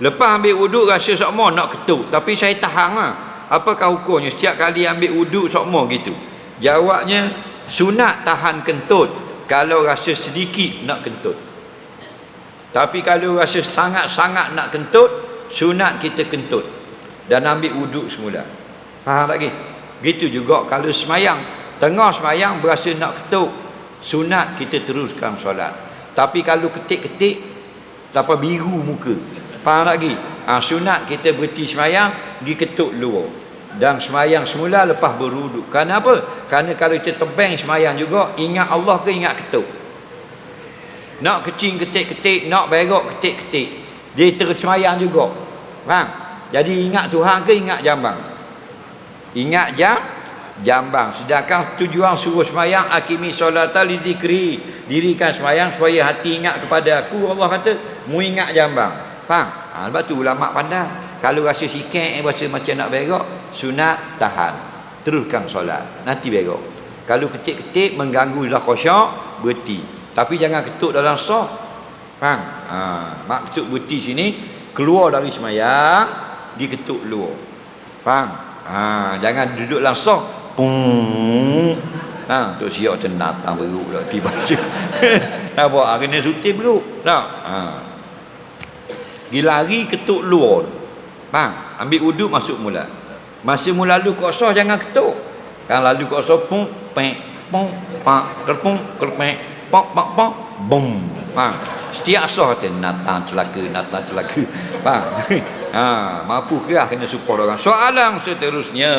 Lepas ambil wuduk rasa sokmo nak ketuk. Tapi saya tahan lah. Apakah hukumnya? Setiap kali ambil wuduk sokmo gitu. Jawabnya, sunat tahan kentut. Kalau rasa sedikit nak kentut. Tapi kalau rasa sangat-sangat nak kentut, sunat kita kentut. Dan ambil wuduk semula. Faham lagi? Gitu juga kalau semayang. Tengah semayang berasa nak ketuk. Sunat kita teruskan solat. Tapi kalau ketik-ketik, sampai biru muka. Faham lagi? Ha, sunat kita berhenti semayang, pergi ketuk luar. Dan semayang semula lepas beruduk. Kenapa? Kerana kalau kita tebang semayang juga, ingat Allah ke ingat ketuk? Nak kecing ketik-ketik, nak berok ketik-ketik. Dia terus semayang juga. Faham? Jadi ingat Tuhan ke ingat jambang? Ingat jam jambang. Sedangkan tujuan suruh semayang akimi solata li zikri. Dirikan semayang supaya hati ingat kepada aku. Allah kata, mu ingat jambang. Faham? Ha, lepas tu ulama pandai. Kalau rasa sikit, rasa macam nak berok, sunat tahan. Teruskan solat. Nanti berok. Kalau ketik-ketik mengganggu dah kosyak, berhenti. Tapi jangan ketuk dalam soh. Faham? Ha, maksud berhenti sini, keluar dari semayang, diketuk luar. Faham? Ha, jangan duduk dalam. Pung. Ha, tu siap tenat tang beruk lah tiba Apa ha, kena suti beruk. Nah. Ha dia lari ketuk luar. Bang ambil uduk masuk mula. Masih mula lalu kosong jangan ketuk. Kan lalu kosong pun, pek pong, pak kerpung kerpek pok pok pok bom, bang setiap sah kata natan celaka natan celaka. Bang ha mampu kerah kena support orang? Soalan seterusnya.